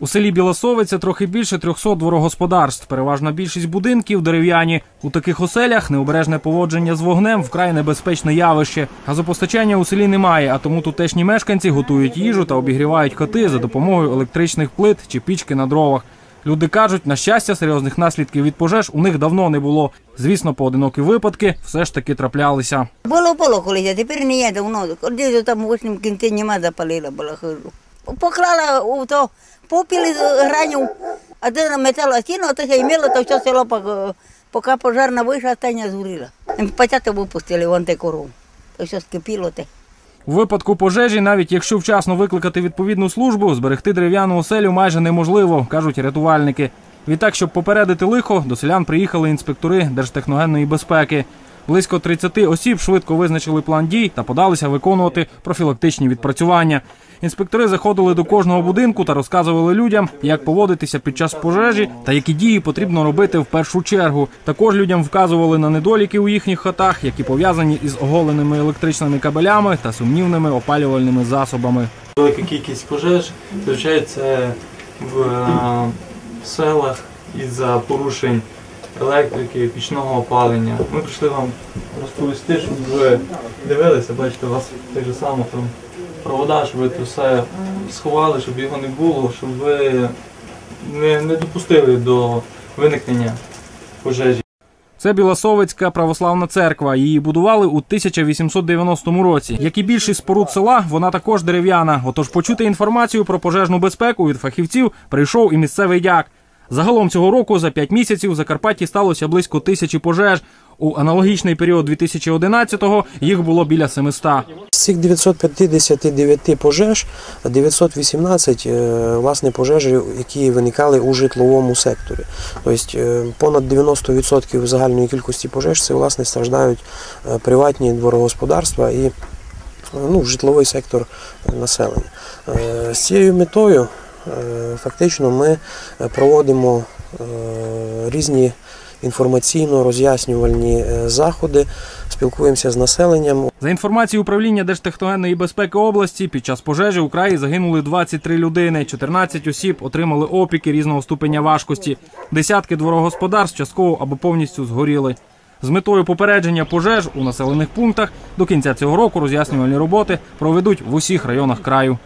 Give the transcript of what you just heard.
У селі Білосовиця трохи більше 300 дворогосподарств. Переважна більшість будинків дерев'яні. У таких оселях необережне поводження з вогнем вкрай небезпечне явище. Газопостачання у селі немає, а тому тутешні мешканці готують їжу та обігрівають хати за допомогою електричних плит чи пічки на дровах. Люди кажуть, на щастя, серйозних наслідків від пожеж у них давно не було. Звісно, поодинокі випадки все ж таки траплялися. Було було колись, а тепер не є давно. Десь там в восьмому кінці нема запалила була хижу. Поклала у то попіл із гранів, а де на металу стіну, то я мила, то все село, поки пожарна вийшла, остання згоріла. Пацята випустили вон те коров. То все скипіло те. У випадку пожежі, навіть якщо вчасно викликати відповідну службу, зберегти дерев'яну оселю майже неможливо, кажуть рятувальники. Відтак, щоб попередити лихо, до селян приїхали інспектори Держтехногенної безпеки. Близько 30 осіб швидко визначили план дій та подалися виконувати профілактичні відпрацювання. Інспектори заходили до кожного будинку та розказували людям, як поводитися під час пожежі та які дії потрібно робити в першу чергу. Також людям вказували на недоліки у їхніх хатах, які пов'язані із оголеними електричними кабелями та сумнівними опалювальними засобами. Велика кількість пожеж звичається в е, селах із-за порушень електрики, пічного опалення. Ми прийшли вам розповісти, щоб ви дивилися, бачите, у вас так же само там провода, щоб ви це все сховали, щоб його не було, щоб ви не, не допустили до виникнення пожежі. Це Білосовицька православна церква. Її будували у 1890 році. Як і більшість споруд села, вона також дерев'яна. Отож, почути інформацію про пожежну безпеку від фахівців прийшов і місцевий дяк. Загалом цього року за 5 місяців в Закарпатті сталося близько тисячі пожеж. У аналогічний період 2011-го їх було біля 700. З цих 959 пожеж 918 е, власне пожежі, які виникали у житловому секторі. Тобто е, понад 90% загальної кількості пожеж це власне страждають е, приватні дворогосподарства і ну, житловий сектор населення. З цією метою фактично ми е, проводимо е, різні інформаційно-роз'яснювальні е, заходи, спілкуємося з населенням. За інформацією управління Держтехногенної безпеки області, під час пожежі у краї загинули 23 людини, 14 осіб отримали опіки різного ступеня важкості. Десятки дворогосподарств частково або повністю згоріли. З метою попередження пожеж у населених пунктах до кінця цього року роз'яснювальні роботи проведуть в усіх районах краю.